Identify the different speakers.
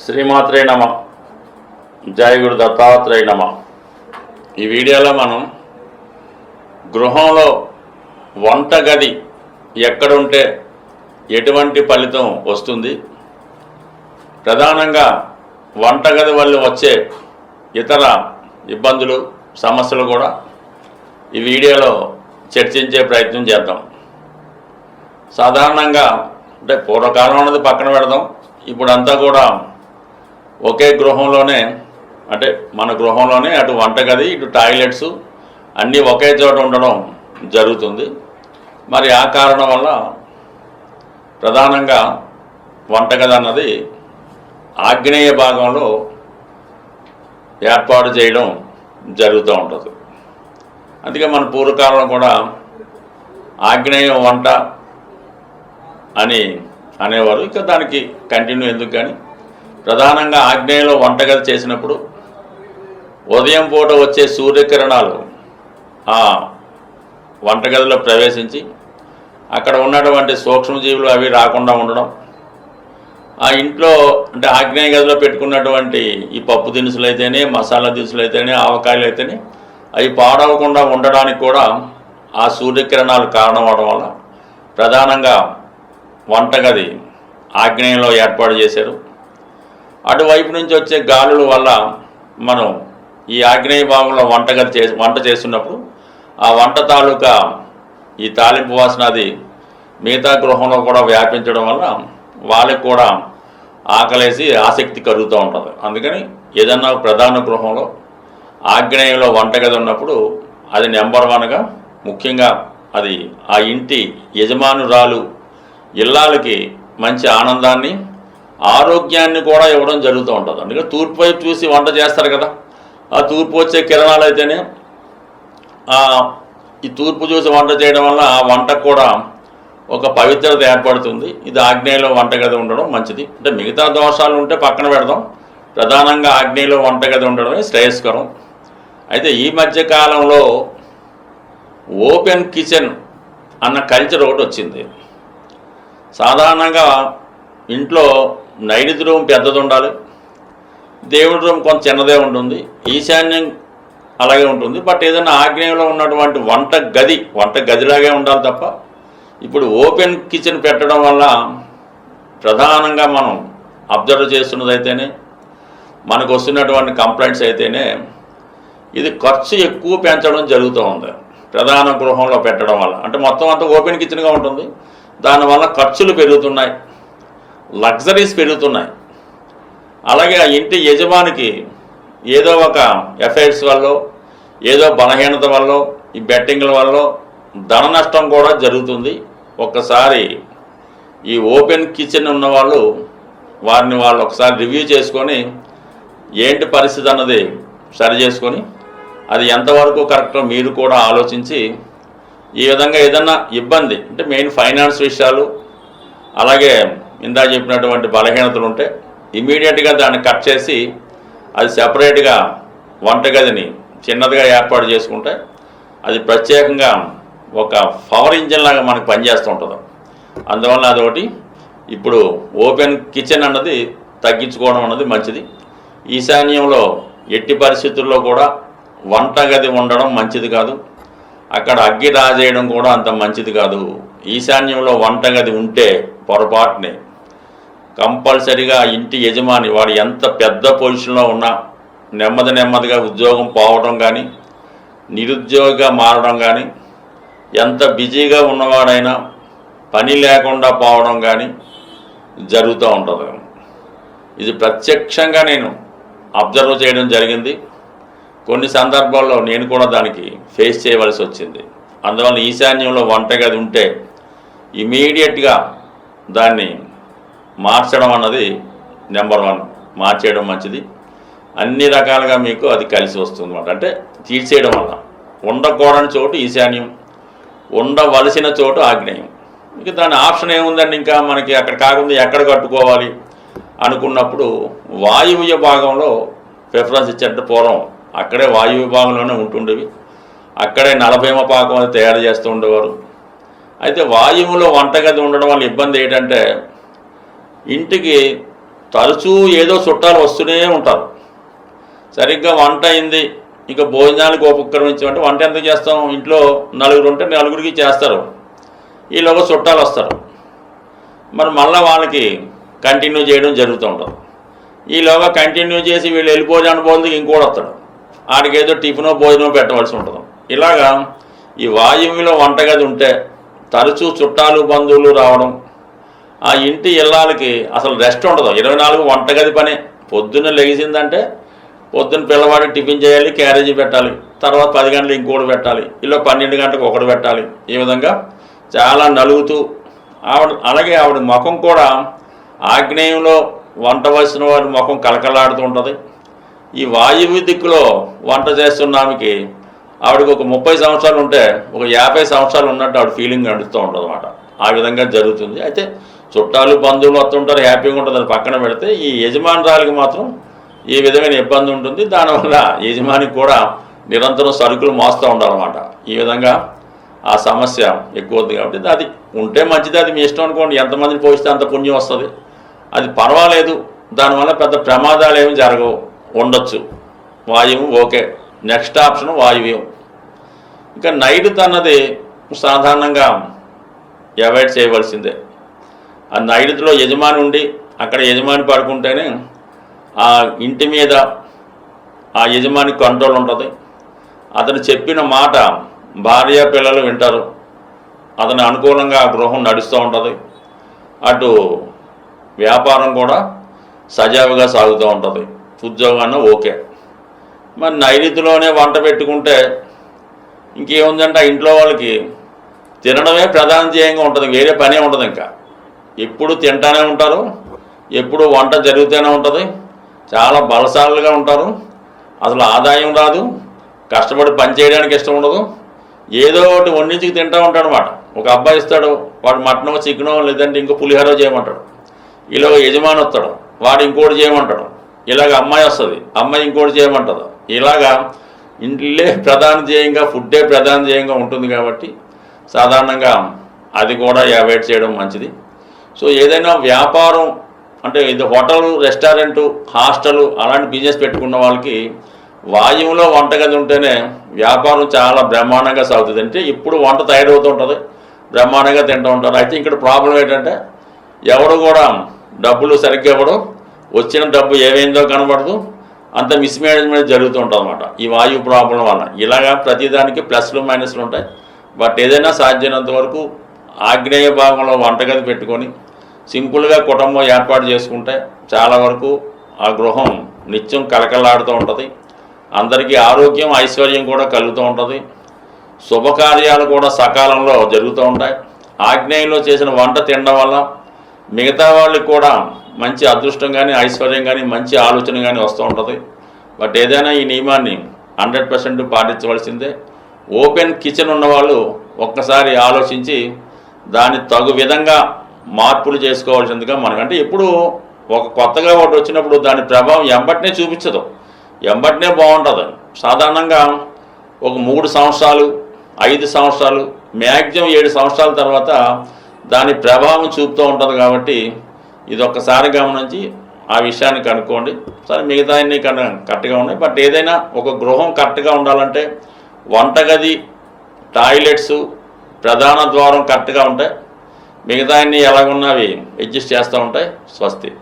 Speaker 1: శ్రీమాత్రే నమ. జయ గురు దత్తాత్రేయ నమ. ఈ వీడియోలో మనం గృహంలో వంటగది ఎక్కడుంటే ఎటువంటి ఫలితం వస్తుంది? ప్రధానంగా వంటగది వల్ల వచ్చే ఇతర ఇబ్బందులు సమస్యలు కూడా ఈ వీడియోలో చర్చించే ప్రయత్నం చేద్దాం. సాధారణంగా అంటే పూర్వకాలం అనేది పక్కన పెడదాం. ఇప్పుడంతా కూడా ఒకే గృహంలోనే అంటే మన గృహంలోనే అటు వంటగది ఇటు టాయిలెట్స్ అన్నీ ఒకే చోట ఉండడం జరుగుతుంది. మరి ఆ కారణం వల్ల ప్రధానంగా వంటగది అన్నది ఆగ్నేయ భాగంలో ఏర్పాటు చేయడం జరుగుతూ ఉంటుంది. అందుకే మన పూర్వకాలంలో కూడా ఆగ్నేయ వంట అని అనేవారు. ఇక దానికి కంటిన్యూ ఎందుకు కానీ ప్రధానంగా ఆగ్నేయంలో వంటగది చేసినప్పుడు ఉదయం పూట వచ్చే సూర్యకిరణాలు ఆ వంటగదిలో ప్రవేశించి అక్కడ ఉన్నటువంటి సూక్ష్మజీవులు అవి రాకుండా ఉండడం ఆ ఇంట్లో అంటే ఆగ్నేయ గదిలో పెట్టుకున్నటువంటి ఈ పప్పు దినుసులు అయితేనే మసాలా దినుసులు అయితేనే ఆవకాయలు అయితేనే అవి పాడవకుండా ఉండడానికి కూడా ఆ సూర్యకిరణాలు కారణం అవడం వల్ల ప్రధానంగా వంటగది ఆగ్నేయంలో ఏర్పాటు చేశారు. అటువైపు నుంచి వచ్చే గాలుల వల్ల మనం ఈ ఆగ్నేయ భాగంలో వంటగది చే వంట చేస్తున్నప్పుడు ఆ వంట తాలూకా ఈ తాలింపు వాసన అది మిగతా గృహంలో కూడా వ్యాపించడం వల్ల వాళ్ళకి కూడా ఆకలేసి ఆసక్తి కలుగుతూ ఉంటుంది. అందుకని ఏదన్నా ప్రధాన గృహంలో ఆగ్నేయంలో వంటగది ఉన్నప్పుడు అది నెంబర్ వన్గా ముఖ్యంగా అది ఆ ఇంటి యజమానురాలు ఇల్లాలకి మంచి ఆనందాన్ని ఆరోగ్యాన్ని కూడా ఇవ్వడం జరుగుతూ ఉంటుంది. అందుకే తూర్పు వైపు చూసి వంట చేస్తారు కదా. ఆ తూర్పు వచ్చే కిరణాలు అయితేనే ఈ తూర్పు చూసి వంట చేయడం వల్ల ఆ వంటకు కూడా ఒక పవిత్రత ఏర్పడుతుంది. ఇది ఆగ్నేయలో వంటగది ఉండడం మంచిది. అంటే మిగతా దోషాలు ఉంటే పక్కన పెడదాం. ప్రధానంగా ఆగ్నేయలో వంటగది ఉండడమే శ్రేయస్కరం. అయితే ఈ మధ్య కాలంలో ఓపెన్ కిచెన్ అన్న కల్చర్ ఒకటి వచ్చింది. సాధారణంగా ఇంట్లో నైరుతి రూమ్ పెద్దది ఉండాలి దేవుడి రూమ్ కొంత చిన్నదే ఉంటుంది. ఈశాన్యం అలాగే ఉంటుంది. బట్ ఏదైనా ఆగ్నేయంలో ఉన్నటువంటి వంట గది వంట గదిలాగే ఉండాలి తప్ప ఇప్పుడు ఓపెన్ కిచెన్ పెట్టడం వల్ల ప్రధానంగా మనం అబ్జర్వ్ చేస్తున్నది అయితేనే మనకు వస్తున్నటువంటి కంప్లైంట్స్ అయితేనే ఇది ఖర్చు ఎక్కువ పెంచడం జరుగుతూ ఉంది. ప్రధాన గృహంలో పెట్టడం వల్ల. అంటే మొత్తం అంతా ఓపెన్ కిచెన్గా ఉంటుంది. దానివల్ల ఖర్చులు పెరుగుతున్నాయి. లగ్జరీస్ పెరుగుతున్నాయి. అలాగే ఆ ఇంటి యజమానికి ఏదో ఒక ఎఫైర్స్ వల్ల ఏదో బలహీనత వల్ల ఈ బెట్టింగ్ల వల్ల ధన నష్టం కూడా జరుగుతుంది. ఒక్కసారి ఈ ఓపెన్ కిచెన్ ఉన్న వాళ్ళు వారిని వాళ్ళు ఒకసారి రివ్యూ చేసుకొని ఏంటి పరిస్థితి అన్నది సరి చేసుకొని అది ఎంతవరకు కరెక్టో మీరు కూడా ఆలోచించి ఈ విధంగా ఏదన్నా ఇబ్బంది అంటే మెయిన్ ఫైనాన్స్ విషయాలు అలాగే ఇందా చెప్పినటువంటి బలహీనతలు ఉంటే ఇమీడియట్గా దాన్ని కట్ చేసి అది సపరేట్గా వంటగదిని చిన్నదిగా ఏర్పాటు చేసుకుంటే అది ప్రత్యేకంగా ఒక పవర్ ఇంజిన్ లాగా మనకు పనిచేస్తూ ఉంటుంది. అందువల్ల అదొకటి. ఇప్పుడు ఓపెన్ కిచెన్ అన్నది తగ్గించుకోవడం అన్నది మంచిది. ఈశాన్యంలో ఎట్టి పరిస్థితుల్లో కూడా వంటగది ఉండడం మంచిది కాదు. అక్కడ అగ్గి రాజేయడం కూడా అంత మంచిది కాదు. ఈశాన్యంలో వంటగది ఉంటే పొరపాటుని. కంపల్సరిగా ఇంటి యజమాని వాడు ఎంత పెద్ద పొజిషన్లో ఉన్నా నెమ్మది నెమ్మదిగా ఉద్యోగం పోవడం కానీ నిరుద్యోగిగా మారడం కానీ ఎంత బిజీగా ఉన్నవాడైనా పని లేకుండా పోవడం కానీ జరుగుతూ ఉంటుంది. ఇది ప్రత్యక్షంగా నేను అబ్జర్వ్ చేయడం జరిగింది. కొన్ని సందర్భాల్లో నేను కూడా దానికి ఫేస్ చేయవలసి వచ్చింది. అందువల్ల ఈశాన్యంలో వంటగది ఉంటే ఇమీడియట్గా దాన్ని మార్చడం అన్నది నెంబర్ వన్. మార్చేయడం మంచిది. అన్ని రకాలుగా మీకు అది కలిసి వస్తుంది అంటే తీర్చేయడం వల్ల. ఉండకూడని చోటు ఈశాన్యం. ఉండవలసిన చోటు ఆగ్నేయం. ఇక దాని ఆప్షన్ ఏముందండి ఇంకా? మనకి అక్కడ కాకుండా ఎక్కడ కట్టుకోవాలి? అనుకున్నప్పుడు వాయువ్య భాగంలో ప్రిఫరెన్స్ ఇచ్చేట పూర్వం అక్కడే వాయువ్య భాగంలోనే ఉంటుండేవి. అక్కడే నలభైమ పాకం అది తయారు చేస్తూ ఉండేవారు. అయితే వాయువులో వంటగది ఉండడం వల్ల ఇబ్బంది ఏంటంటే ఇంటికి తరచూ ఏదో చుట్టాలు వస్తూనే ఉంటారు. సరిగ్గా వంట అయింది ఇక భోజనానికి ఉపక్రమించామంటే వంట ఎంత చేస్తాం? ఇంట్లో నలుగురు ఉంటే నలుగురికి చేస్తారు. ఈలోగా చుట్టాలు వస్తారు. మరి మళ్ళీ వాళ్ళకి కంటిన్యూ చేయడం జరుగుతూ ఉంటుంది. ఈలోగా కంటిన్యూ చేసి వీళ్ళు వెళ్ళిపోయాను పోతుంది ఇంకోటి వస్తాడు. ఆడికి ఏదో టిఫినో భోజనం పెట్టవలసి ఉంటుంది. ఇలాగా ఈ వాయువులో వంటగది ఉంటే తరచూ చుట్టాలు బంధువులు రావడం ఆ ఇంటి ఇళ్ళాలకి అసలు రెస్ట్ ఉండదు. ఇరవై నాలుగు వంటగది పనే. పొద్దున్న లెగిసిందంటే పొద్దున్న పిల్లవాడు టిఫిన్ చేయాలి క్యారేజీ పెట్టాలి. తర్వాత పది గంటలు ఇంకోటి పెట్టాలి. ఇలా పన్నెండు గంటలకు ఒకటి పెట్టాలి. ఈ విధంగా చాలా నలుగుతూ ఆవిడ అలాగే ఆవిడ ముఖం కూడా ఆగ్నేయంలో వంట వచ్చిన వారి ముఖం కలకలాడుతూ ఉంటుంది. ఈ వాయువు దిక్కులో వంట చేస్తున్న ఆమెకి ఆవిడకి ఒక ముప్పై సంవత్సరాలు ఉంటే ఒక యాభై సంవత్సరాలు ఉన్నట్టు ఆవిడ ఫీలింగ్ నడుస్తూ ఉంటుంది అనమాట ఆ విధంగా జరుగుతుంది. అయితే చుట్టాలు బంధువులు వస్తుంటారు హ్యాపీగా ఉంటుంది అది పక్కన పెడితే ఈ యజమానురాలకి మాత్రం ఈ విధమైన ఇబ్బంది ఉంటుంది. దానివల్ల యజమానికి కూడా నిరంతరం సరుకులు మోస్తూ ఉండాలన్నమాట. ఈ విధంగా ఆ సమస్య ఎక్కువ ఉంది కాబట్టి అది ఉంటే మంచిది అది మీ ఇష్టం అనుకోండి. ఎంతమందిని పోయిస్తే అంత పుణ్యం వస్తుంది. అది పర్వాలేదు. దానివల్ల పెద్ద ప్రమాదాలు ఏమి జరగవు. ఉండొచ్చు. వాయువు ఓకే. Next option వాయువ్యం. ఇంకా నైట్ తన్నది సాధారణంగా అవాయిడ్ చేయవలసిందే. ఆ నైరుతిలో యజమాని ఉండి అక్కడ యజమాని పడుకుంటేనే ఆ ఇంటి మీద ఆ యజమాని కంట్రోల్ ఉంటుంది. అతను చెప్పిన మాట భార్య పిల్లలు వింటారు. అతని అనుకూలంగా ఆ గృహం నడుస్తూ ఉంటుంది. అటు వ్యాపారం కూడా సజావుగా సాగుతూ ఉంటుంది. ఉద్యోగాన్ని ఓకే. మరి నైరుతిలోనే వంట పెట్టుకుంటే ఇంకేముందంటే ఆ ఇంట్లో వాళ్ళకి తినడమే ప్రధాన ధ్యేయంగా ఉంటుంది. వేరే పనే ఉండదు ఇంకా. ఎప్పుడు తింటానే ఉంటారు ఎప్పుడు వంట జరుగుతూనే ఉంటుంది. చాలా బలసాలుగా ఉంటారు. అసలు ఆదాయం రాదు కష్టపడి పని చేయడానికి ఇష్టం ఉండదు. ఏదో ఒకటి వండించుకు తింటూ ఉంటాడు అనమాట ఒక అబ్బాయి ఇస్తాడు వాడు మటనో చికెనో లేదంటే ఇంకో పులిహోర చేయమంటాడు. ఇలా యజమాని వస్తాడు వాడు ఇంకోటి చేయమంటాడు. ఇలాగ అమ్మాయి వస్తుంది అమ్మాయి ఇంకోటి చేయమంటుంది. ఇలాగా ఇంట్లో ప్రధాన ధ్యేయంగా ఫుడ్డే ప్రధాన ధ్యేయంగా ఉంటుంది కాబట్టి సాధారణంగా అది కూడా అవాయిడ్ చేయడం మంచిది. సో ఏదైనా వ్యాపారం అంటే ఇది హోటల్ రెస్టారెంట్ హాస్టల్ అలాంటి బిజినెస్ పెట్టుకున్న వాళ్ళకి వాయువులో వంటగది ఉంటేనే వ్యాపారం చాలా బ్రహ్మాండంగా సాగుతుంది. అంటే ఇప్పుడు వంట తయారవుతూ ఉంటుంది బ్రహ్మాండంగా తింటూ ఉంటారు. అయితే ఇక్కడ ప్రాబ్లం ఏంటంటే ఎవడు కూడా డబ్బులు సరిగ్గా ఇవ్వడం వచ్చిన డబ్బు ఏమైందో కనబడదు అంత మిస్మేనేజ్మెంట్ జరుగుతూ ఉంటుంది అనమాట ఈ వాయువు ప్రాబ్లం వల్ల ఇలాగా ప్రతిదానికి ప్లస్లు మైనస్లు ఉంటాయి. బట్ ఏదైనా సాధ్యమైనంత వరకు ఆగ్నేయ భాగంలో వంటగది పెట్టుకొని సింపుల్గా కుటుంబం ఏర్పాటు చేసుకుంటే చాలా వరకు ఆ గృహం నిత్యం కలకలాడుతూ ఉంటుంది. అందరికీ ఆరోగ్యం ఐశ్వర్యం కూడా కలుగుతూ ఉంటుంది. శుభకార్యాలు కూడా సకాలంలో జరుగుతూ ఉంటాయి. ఆగ్నేయంలో చేసిన వంట తినడం వల్ల మిగతా వాళ్ళకి కూడా మంచి అదృష్టం కానీ ఐశ్వర్యం కానీ మంచి ఆలోచన కానీ వస్తూ ఉంటుంది. బట్ ఏదైనా ఈ నియమాన్ని హండ్రెడ్ పర్సెంట్ పాటించవలసిందే. ఓపెన్ కిచెన్ ఉన్నవాళ్ళు ఒక్కసారి ఆలోచించి దాన్ని తగు విధంగా మార్పులు చేసుకోవాల్సిందిగా మనకంటే ఎప్పుడు ఒక కొత్తగా ఒకటి వచ్చినప్పుడు దాని ప్రభావం ఎంబటినే చూపించదు. ఎంబటినే బాగుంటుంది. సాధారణంగా ఒక మూడు సంవత్సరాలు ఐదు సంవత్సరాలు మ్యాక్సిమం ఏడు సంవత్సరాల తర్వాత దాని ప్రభావం చూపుతూ ఉంటుంది కాబట్టి ఇది ఒక్కసారి గమనించి ఆ విషయాన్ని కనుక్కోండి. సరే మిగతా అన్ని కరెక్ట్గా ఉన్నాయి. బట్ ఏదైనా ఒక గృహం కరెక్ట్గా ఉండాలంటే వంటగది టాయిలెట్స్ ప్రధాన ద్వారం కరెక్ట్గా ఉంటాయి. మిగతా అన్ని ఎలాగున్నవి అడ్జస్ట్ చేస్తూ ఉంటాయి. స్వస్తి.